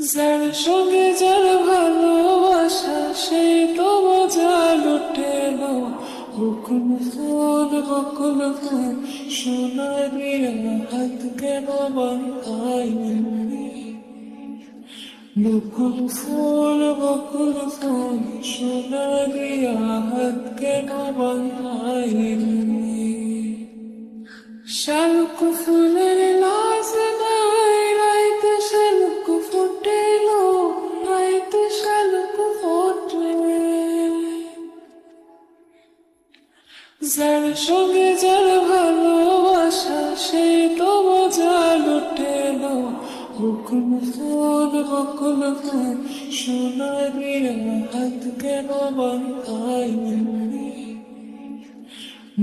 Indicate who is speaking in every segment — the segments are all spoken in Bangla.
Speaker 1: যার সঙ্গে যার ভালোবাসা সেই তো মজা লুটেলো বকুল ফুল বকুল ফুল সোনা দিয়া হাত কেন বকুল ফুল বকুল ফুল সোনা দিয়া হাত কেন বানাইনি শালুক ফুলের লাজ যার সঙ্গে যার ভালোবাসা সেই তো মজা লুটেলো বকুল ফুল বকুল ফুল সোনা দিয়া হাত কেন বানাইনি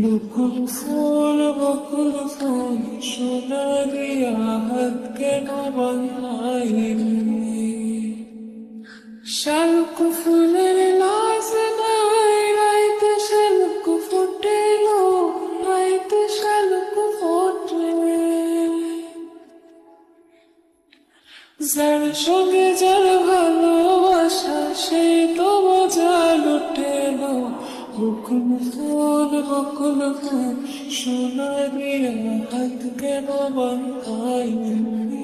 Speaker 1: বকুল ফুল বকুল ফুল সোনা দিয়া হাত কেন বানাইনি শালুক ফুলের যার সঙ্গে যার ভালোবাসা সেই তো মজা লুটেলো বকুল ফুল বকুল ফুল সোনা দিয়া হাত কেন বানাইনি